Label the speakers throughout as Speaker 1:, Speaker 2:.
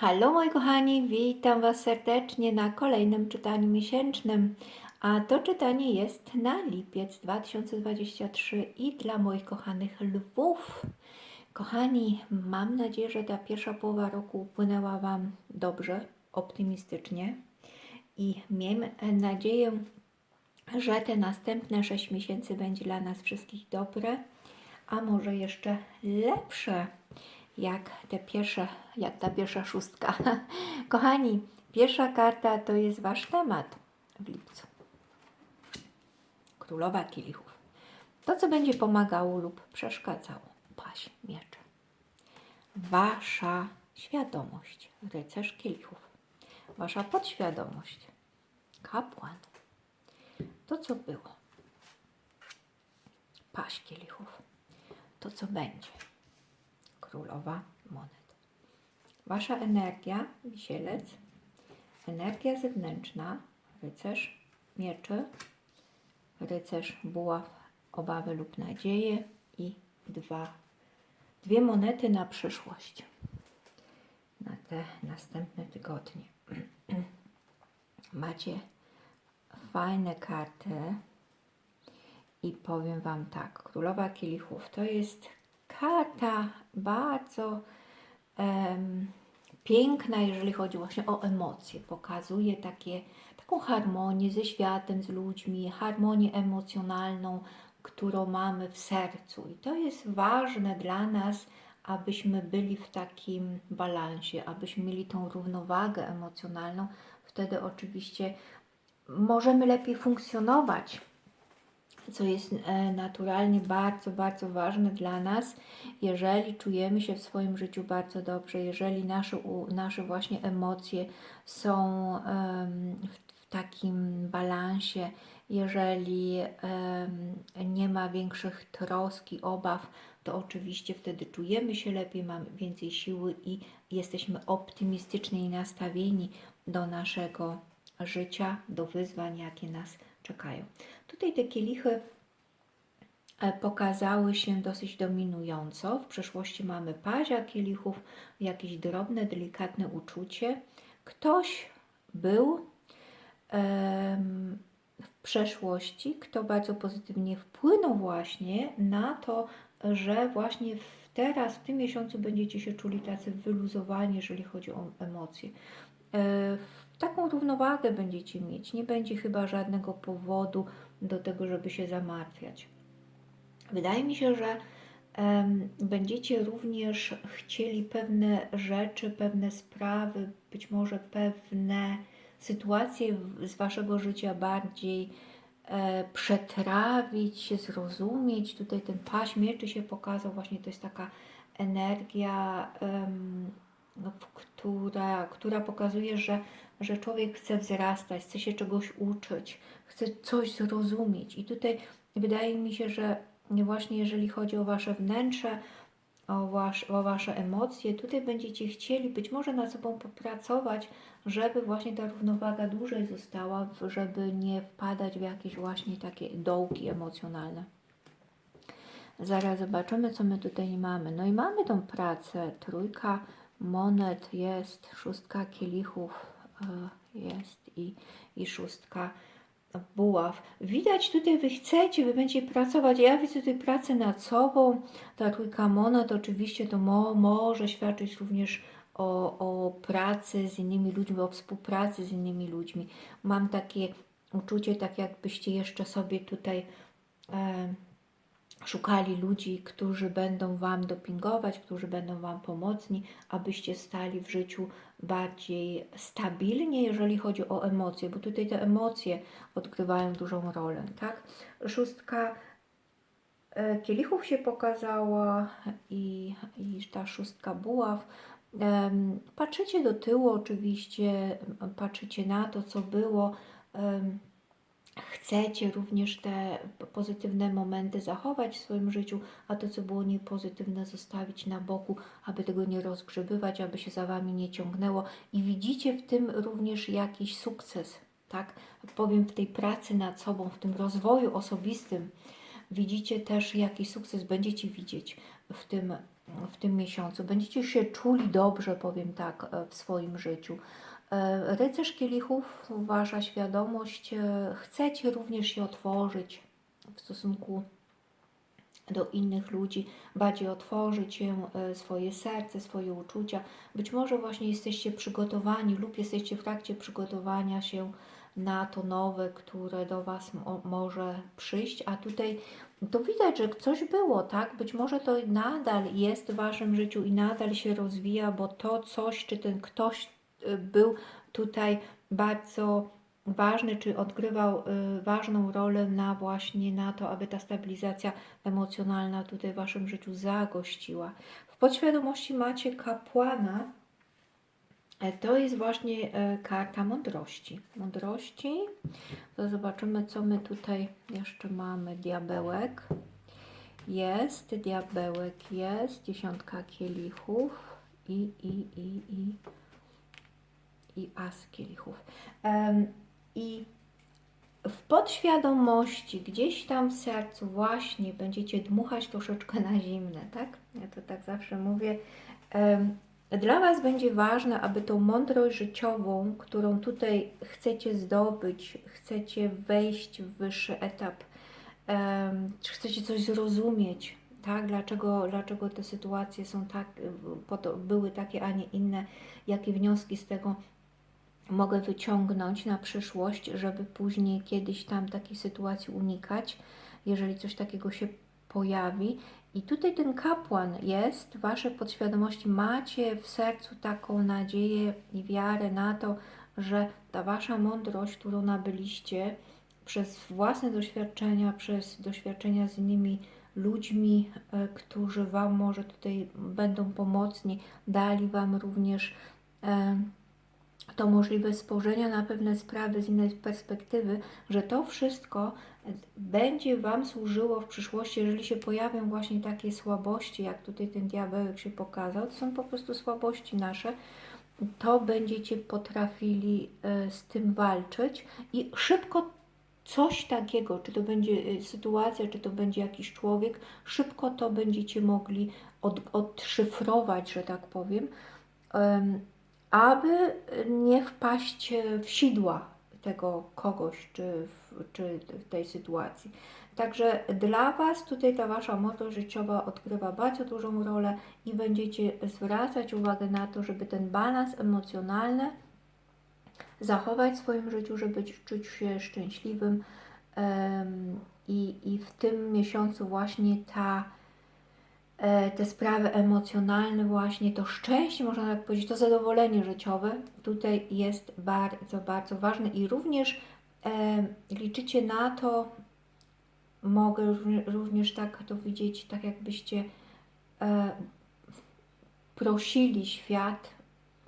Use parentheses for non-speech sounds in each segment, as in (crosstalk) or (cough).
Speaker 1: Halo moi kochani, witam Was serdecznie na kolejnym czytaniu miesięcznym. A to czytanie jest na lipiec 2023 i dla moich kochanych lwów. Kochani, mam nadzieję, że ta pierwsza połowa roku upłynęła Wam dobrze, optymistycznie i miejmy nadzieję, że te następne 6 miesięcy będzie dla nas wszystkich dobre, a może jeszcze lepsze jak te pierwsze, jak ta pierwsza szóstka. (laughs) Kochani, pierwsza karta to jest Wasz temat w lipcu. Królowa kielichów. To, co będzie pomagało lub przeszkadzało. Paść miecze. Wasza świadomość. Rycerz kielichów. Wasza podświadomość. Kapłan. To, co było. Paść kielichów. To, co będzie królowa monet. Wasza energia, wisielec, energia zewnętrzna, rycerz mieczy, rycerz buław, obawy lub nadzieje i dwa, dwie monety na przyszłość, na te następne tygodnie. (clears throat) Macie fajne karty i powiem Wam tak, Królowa Kielichów to jest karta bardzo em, piękna, jeżeli chodzi właśnie o emocje. Pokazuje takie, taką harmonię ze światem, z ludźmi, harmonię emocjonalną, którą mamy w sercu. I to jest ważne dla nas, abyśmy byli w takim balansie, abyśmy mieli tą równowagę emocjonalną. Wtedy oczywiście możemy lepiej funkcjonować co jest e, naturalnie bardzo, bardzo ważne dla nas, jeżeli czujemy się w swoim życiu bardzo dobrze, jeżeli nasze, nasze właśnie emocje są w takim balansie, jeżeli nie ma większych troski, obaw, to oczywiście wtedy czujemy się lepiej, mamy więcej siły i jesteśmy optymistyczni i nastawieni do naszego życia, do wyzwań, jakie nas czekają. Tutaj te kielichy e, pokazały się dosyć dominująco. W przeszłości mamy pazia kielichów, jakieś drobne, delikatne uczucie. Ktoś był w przeszłości, kto bardzo pozytywnie wpłynął właśnie na to, że właśnie w teraz, w tym miesiącu będziecie się czuli tacy wyluzowani, jeżeli chodzi o emocje. E, taką równowagę będziecie mieć. Nie będzie chyba żadnego powodu do tego, żeby się zamartwiać. Wydaje mi się, że um, będziecie również chcieli pewne rzeczy, pewne sprawy, być może pewne sytuacje z waszego życia bardziej e, przetrawić, zrozumieć. Tutaj ten paś mieczy się pokazał, właśnie to jest taka energia, um, która, która pokazuje, że że człowiek chce wzrastać, chce się czegoś uczyć, chce coś zrozumieć. I tutaj wydaje mi się, że właśnie jeżeli chodzi o Wasze wnętrze, o, wasz, o Wasze emocje, tutaj będziecie chcieli być może nad sobą popracować, żeby właśnie ta równowaga dłużej została, żeby nie wpadać w jakieś właśnie takie dołki emocjonalne. Zaraz zobaczymy, co my tutaj mamy. No i mamy tą pracę. Trójka monet jest, szóstka kielichów, jest i, i szóstka buław. Widać tutaj, wy chcecie, wy będziecie pracować. Ja widzę tutaj pracę nad sobą. Ta trójka monet oczywiście to mo, może świadczyć również o, o pracy z innymi ludźmi, o współpracy z innymi ludźmi. Mam takie uczucie, tak jakbyście jeszcze sobie tutaj e, szukali ludzi, którzy będą Wam dopingować, którzy będą Wam pomocni, abyście stali w życiu bardziej stabilnie, jeżeli chodzi o emocje, bo tutaj te emocje odgrywają dużą rolę, tak? Szóstka e, kielichów się pokazała i, i ta szóstka buław. Patrzycie do tyłu oczywiście, patrzycie na to, co było chcecie również te pozytywne momenty zachować w swoim życiu, a to, co było niepozytywne, zostawić na boku, aby tego nie rozgrzebywać, aby się za wami nie ciągnęło. I widzicie w tym również jakiś sukces, tak? Powiem w tej pracy nad sobą, w tym rozwoju osobistym. Widzicie też jakiś sukces, będziecie widzieć w tym w tym miesiącu. Będziecie się czuli dobrze, powiem tak, w swoim życiu. E, Rycerz kielichów, wasza świadomość, e, chcecie również się otworzyć w stosunku do innych ludzi, bardziej otworzyć się, e, swoje serce, swoje uczucia. Być może właśnie jesteście przygotowani lub jesteście w trakcie przygotowania się na to nowe, które do Was mo- może przyjść, a tutaj to widać, że coś było, tak? Być może to nadal jest w Waszym życiu i nadal się rozwija, bo to coś, czy ten ktoś był tutaj bardzo ważny, czy odgrywał y, ważną rolę na właśnie na to, aby ta stabilizacja emocjonalna tutaj w Waszym życiu zagościła. W podświadomości macie kapłana, E, To jest właśnie e, karta mądrości. Mądrości. To zobaczymy, co my tutaj jeszcze mamy. Diabełek. Jest, diabełek jest, dziesiątka kielichów i, i, i, i, i as kielichów. I w podświadomości, gdzieś tam w sercu właśnie będziecie dmuchać troszeczkę na zimne, tak? Ja to tak zawsze mówię. Dla Was będzie ważne, aby tą mądrość życiową, którą tutaj chcecie zdobyć, chcecie wejść w wyższy etap, czy chcecie coś zrozumieć, tak? Dlaczego, dlaczego te sytuacje są tak, były takie, a nie inne, jakie wnioski z tego mogę wyciągnąć na przyszłość, żeby później kiedyś tam takiej sytuacji unikać, jeżeli coś takiego się pojawi. I tutaj ten kapłan jest, Wasze podświadomości, macie w sercu taką nadzieję i wiarę na to, że ta Wasza mądrość, którą nabyliście przez własne doświadczenia, przez doświadczenia z innymi ludźmi, e, którzy Wam może tutaj będą pomocni, dali Wam również e, to możliwość spojrzenia na pewne sprawy z innej perspektywy, że to wszystko będzie Wam służyło w przyszłości, jeżeli się pojawią właśnie takie słabości, jak tutaj ten diabełek się pokazał, to są po prostu słabości nasze, to będziecie potrafili e, z tym walczyć i szybko coś takiego, czy to będzie e, sytuacja, czy to będzie jakiś człowiek, szybko to będziecie mogli od, odszyfrować, że tak powiem, em, aby nie wpaść w sidła tego kogoś, czy w, czy w tej sytuacji. Także dla Was tutaj ta Wasza moto życiowa odgrywa bardzo dużą rolę i będziecie zwracać uwagę na to, żeby ten balans emocjonalny zachować w swoim życiu, żeby czuć się szczęśliwym i, i w tym miesiącu właśnie ta te sprawy emocjonalne, właśnie to szczęście, można tak powiedzieć, to zadowolenie życiowe tutaj jest bardzo, bardzo ważne i również e, liczycie na to, mogę również tak to widzieć, tak jakbyście e, prosili świat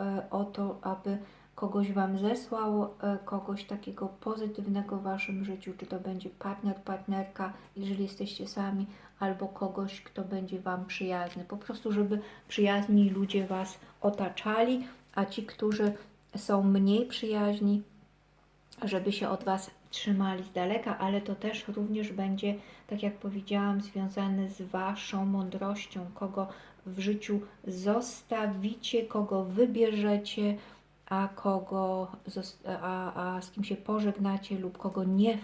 Speaker 1: e, o to, aby kogoś Wam zesłał, e, kogoś takiego pozytywnego w Waszym życiu, czy to będzie partner, partnerka, jeżeli jesteście sami, albo kogoś, kto będzie Wam przyjazny. Po prostu, żeby przyjazni ludzie Was otaczali, a ci, którzy są mniej przyjaźni, żeby się od Was trzymali z daleka, ale to też również będzie, tak jak powiedziałam, związane z Waszą mądrością, kogo w życiu zostawicie, kogo wybierzecie, a kogo a, a z kim się pożegnacie lub kogo nie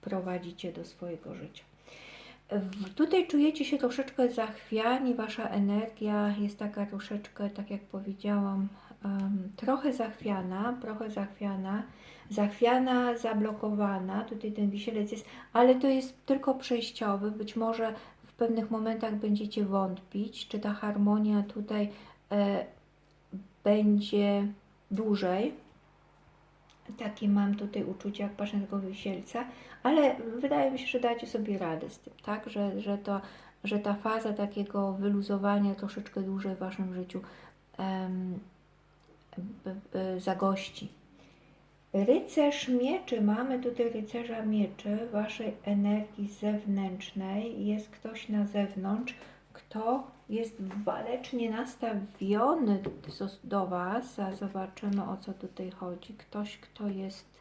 Speaker 1: wprowadzicie do swojego życia. Tutaj czujecie się troszeczkę zachwiani, wasza energia jest taka troszeczkę, tak jak powiedziałam, em, trochę zachwiana, trochę zachwiana, zachwiana, zablokowana. Tutaj ten wisielec jest, ale to jest tylko przejściowy. Być może w pewnych momentach będziecie wątpić, czy ta harmonia tutaj e, będzie dłużej. Takie mam tutaj uczucie, jak tego wisielca, ale wydaje mi się, że dacie sobie radę z tym, tak? Że, że, to, że ta faza takiego wyluzowania troszeczkę dłużej w Waszym życiu em, zagości. Rycerz mieczy, mamy tutaj rycerza mieczy, Waszej energii zewnętrznej. Jest ktoś na zewnątrz, kto jest walecznie nastawiony do- Was. A zobaczymy o co tutaj chodzi. Ktoś, kto jest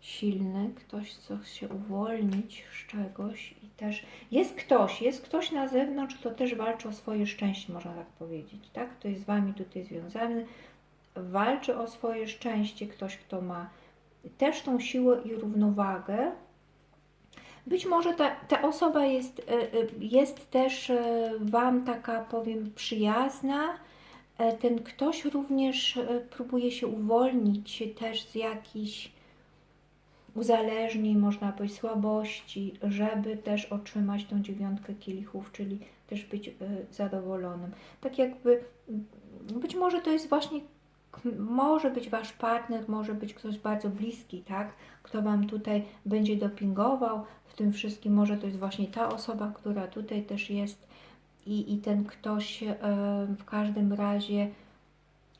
Speaker 1: silny, ktoś co chce się uwolnić z czegoś i też jest ktoś, jest ktoś na zewnątrz, kto też walczy o swoje szczęście, można tak powiedzieć, tak? Kto jest z Wami tutaj związany, walczy o swoje szczęście, ktoś, kto ma też tą siłę i równowagę. Być może ta, ta osoba jest, e, e, jest też e, Wam taka, powiem, przyjazna. Ten ktoś również próbuje się uwolnić też z jakichś uzależnień, można powiedzieć, słabości, żeby też otrzymać tą dziewiątkę kielichów, czyli też być zadowolonym. Tak jakby, być może to jest właśnie, może być Wasz partner, może być ktoś bardzo bliski, tak? Kto Wam tutaj będzie dopingował w tym wszystkim, może to jest właśnie ta osoba, która tutaj też jest i, i ten ktoś e, w każdym razie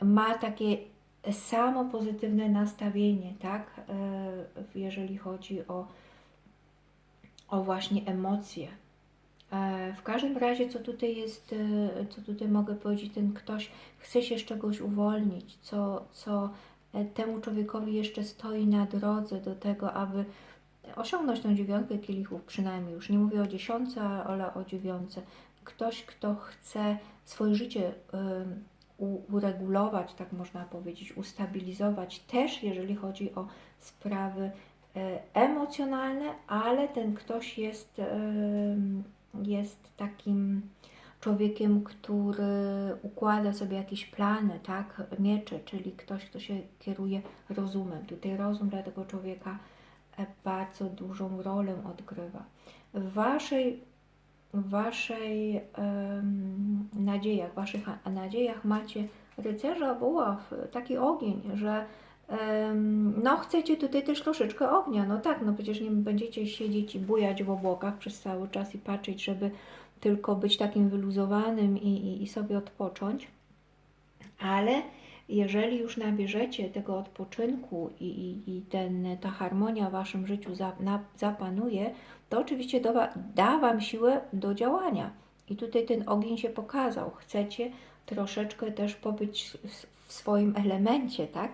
Speaker 1: ma takie samo pozytywne nastawienie, tak? E, jeżeli chodzi o, o właśnie emocje. E, W każdym razie, co tutaj jest, e, co tutaj mogę powiedzieć, ten ktoś chce się z czegoś uwolnić, co, co e, temu człowiekowi jeszcze stoi na drodze do tego, aby osiągnąć tą dziewiątkę kielichów przynajmniej. Już nie mówię o dziesiątce, ale o dziewiątce. Ktoś, kto chce swoje życie uregulować, tak można powiedzieć, ustabilizować też, jeżeli chodzi o sprawy emocjonalne, ale ten ktoś jest, jest takim człowiekiem, który układa sobie jakieś plany, tak, miecze, czyli ktoś, kto się kieruje rozumem. Tutaj rozum dla tego człowieka e, bardzo dużą rolę odgrywa. W waszej, w waszej em, nadziejach, waszych nadziejach macie rycerza buław, taki ogień, że no chcecie tutaj też troszeczkę ognia, no tak, no przecież nie będziecie siedzieć i bujać w obłokach przez cały czas i patrzeć, żeby tylko być takim wyluzowanym i, i, i sobie odpocząć, ale jeżeli już nabierzecie tego odpoczynku i, i, i ten, ta harmonia w Waszym życiu za, na, zapanuje, to oczywiście da, wa- da Wam siłę do działania. I tutaj ten ogień się pokazał. Chcecie troszeczkę też pobyć w swoim elemencie, tak?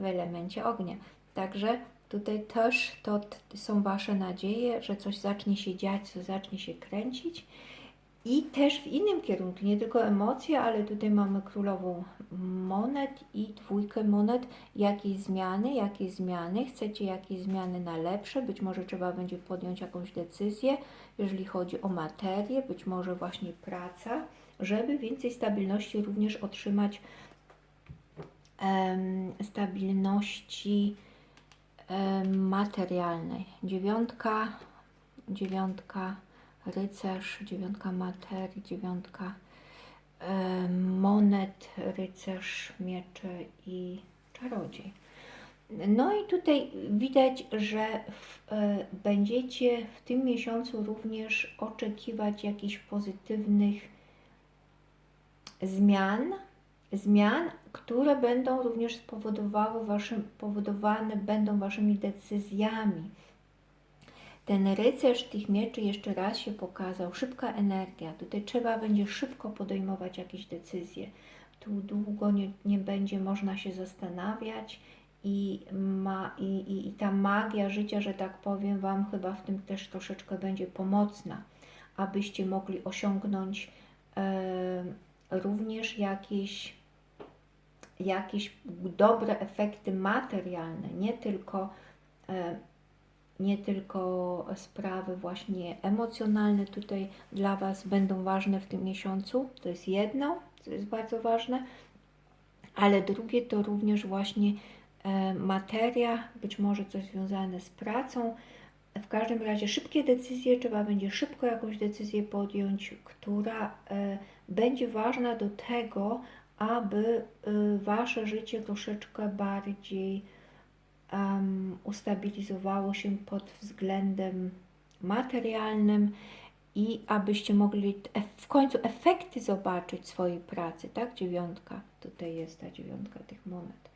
Speaker 1: W elemencie ognia. Także tutaj też to są Wasze nadzieje, że coś zacznie się dziać, coś zacznie się kręcić. I też w innym kierunku, nie tylko emocje, ale tutaj mamy królową monet i dwójkę monet. Jakieś zmiany, jakie zmiany, chcecie jakieś zmiany na lepsze, być może trzeba będzie podjąć jakąś decyzję, jeżeli chodzi o materię, być może właśnie praca, żeby więcej stabilności również otrzymać stabilności materialnej. Dziewiątka, dziewiątka rycerz, dziewiątka materii, dziewiątka monet, rycerz, miecze i czarodziej. No i tutaj widać, że w, e, będziecie w tym miesiącu również oczekiwać jakichś pozytywnych zmian, zmian, które będą również spowodowały waszym, powodowane będą waszymi decyzjami. Ten rycerz tych mieczy jeszcze raz się pokazał. Szybka energia. Tutaj trzeba będzie szybko podejmować jakieś decyzje. Tu długo nie, nie będzie można się zastanawiać i, ma, i, i, i ta magia życia, że tak powiem, Wam chyba w tym też troszeczkę będzie pomocna, abyście mogli osiągnąć e, również jakieś, jakieś dobre efekty materialne, nie tylko e, nie tylko sprawy właśnie emocjonalne tutaj dla Was będą ważne w tym miesiącu. To jest jedno, co jest bardzo ważne, ale drugie to również właśnie e, materia, być może coś związane z pracą. W każdym razie szybkie decyzje, trzeba będzie szybko jakąś decyzję podjąć, która e, będzie ważna do tego, aby e, Wasze życie troszeczkę bardziej um, ustabilizowało się pod względem materialnym i abyście mogli e- w końcu efekty zobaczyć swojej pracy, tak? Dziewiątka, tutaj jest ta dziewiątka tych monet.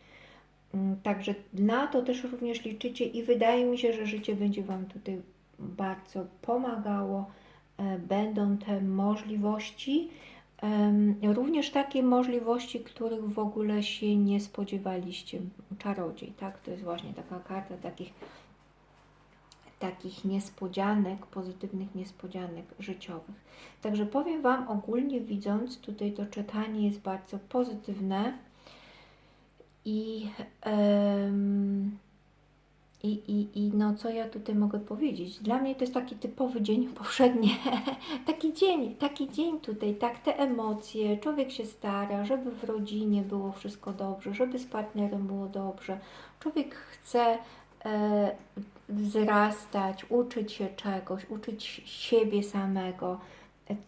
Speaker 1: Mm, Także na to też również liczycie i wydaje mi się, że życie będzie Wam tutaj bardzo pomagało. E, Będą te możliwości, również takie możliwości, których w ogóle się nie spodziewaliście. Czarodziej, tak? To jest właśnie taka karta takich takich niespodzianek, pozytywnych niespodzianek życiowych. Także powiem Wam ogólnie widząc, tutaj to czytanie jest bardzo pozytywne i, i, i, i no co ja tutaj mogę powiedzieć? Dla mnie to jest taki typowy dzień (laughs) powszedni, taki dzień, taki dzień tutaj, tak, te emocje, człowiek się stara, żeby w rodzinie było wszystko dobrze, żeby z partnerem było dobrze, człowiek chce e, wzrastać, uczyć się czegoś, uczyć siebie samego,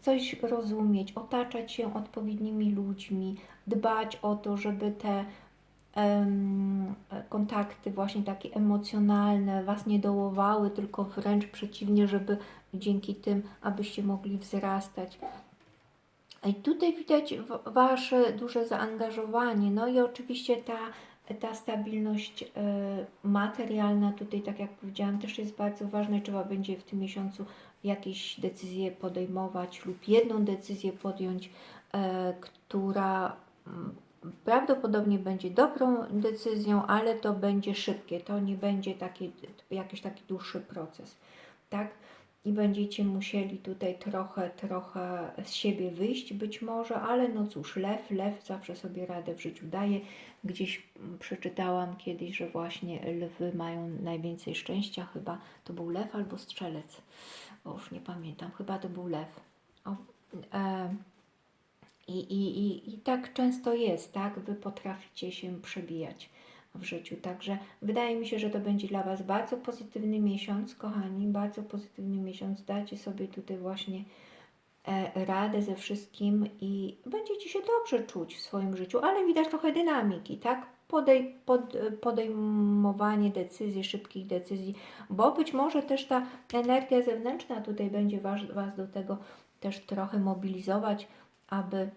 Speaker 1: coś rozumieć, otaczać się odpowiednimi ludźmi, dbać o to, żeby te kontakty właśnie takie emocjonalne Was nie dołowały, tylko wręcz przeciwnie, żeby dzięki tym, abyście mogli wzrastać. I tutaj widać Wasze duże zaangażowanie, no i oczywiście ta, ta stabilność e, materialna tutaj, tak jak powiedziałam, też jest bardzo ważna i trzeba będzie w tym miesiącu jakieś decyzje podejmować lub jedną decyzję podjąć, e, która mm, prawdopodobnie będzie dobrą decyzją, ale to będzie szybkie, to nie będzie taki, jakiś taki dłuższy proces, tak? I będziecie musieli tutaj trochę, trochę z siebie wyjść być może, ale no cóż, lew, lew zawsze sobie radę w życiu daje. Gdzieś przeczytałam kiedyś, że właśnie lwy mają najwięcej szczęścia, chyba to był lew albo strzelec, o, już nie pamiętam, chyba to był lew. O, i, i, i, tak często jest, tak? Wy potraficie się przebijać w życiu. Także wydaje mi się, że to będzie dla Was bardzo pozytywny miesiąc, kochani, bardzo pozytywny miesiąc. Dacie sobie tutaj właśnie e, radę ze wszystkim i będziecie się dobrze czuć w swoim życiu, ale widać trochę dynamiki, tak? Podej, pod, podejmowanie decyzji, szybkich decyzji, bo być może też ta energia zewnętrzna tutaj będzie was, was do tego też trochę mobilizować, aby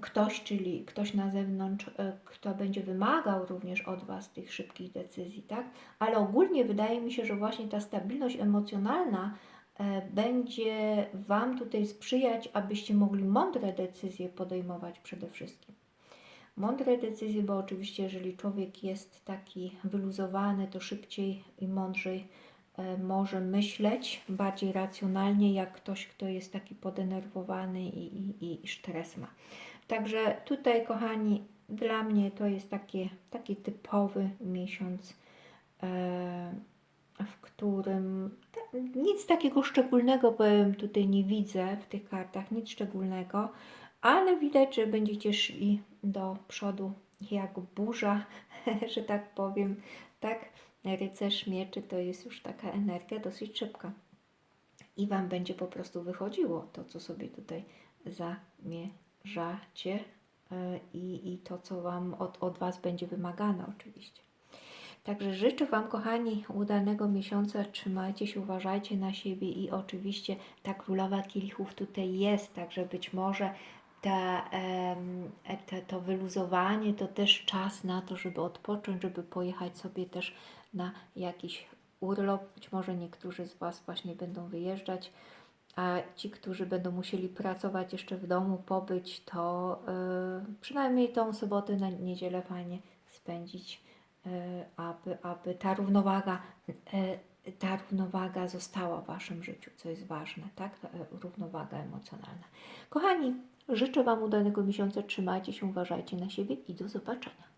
Speaker 1: ktoś, czyli ktoś na zewnątrz, e, kto będzie wymagał również od Was tych szybkich decyzji, tak? Ale ogólnie wydaje mi się, że właśnie ta stabilność emocjonalna e, będzie Wam tutaj sprzyjać, abyście mogli mądre decyzje podejmować przede wszystkim. Mądre decyzje, bo oczywiście, jeżeli człowiek jest taki wyluzowany, to szybciej i mądrzej e, może myśleć, bardziej racjonalnie, jak ktoś, kto jest taki podenerwowany i, i, i stres ma. Także tutaj, kochani, dla mnie to jest takie, taki typowy miesiąc, e, w którym nic takiego szczególnego powiem tutaj nie widzę w tych kartach, nic szczególnego, ale widać, że będziecie szli do przodu jak burza, (laughs) że tak powiem, tak? Rycerz mieczy to jest już taka energia dosyć szybka. I Wam będzie po prostu wychodziło to, co sobie tutaj zamierzacie e, i, i to, co Wam od, od Was będzie wymagane oczywiście. Także życzę Wam, kochani, udanego miesiąca. Trzymajcie się, uważajcie na siebie i oczywiście ta królowa kielichów tutaj jest, także być może ta, te, to wyluzowanie to też czas na to, żeby odpocząć, żeby pojechać sobie też na jakiś urlop. Być może niektórzy z Was właśnie będą wyjeżdżać, a ci, którzy będą musieli pracować jeszcze w domu, pobyć, to y, przynajmniej tą sobotę na niedzielę fajnie spędzić, y, aby, aby ta równowaga, y, ta równowaga została w Waszym życiu, co jest ważne, tak? Ta, równowaga emocjonalna. Kochani, życzę Wam udanego miesiąca, trzymajcie się, uważajcie na siebie i do zobaczenia.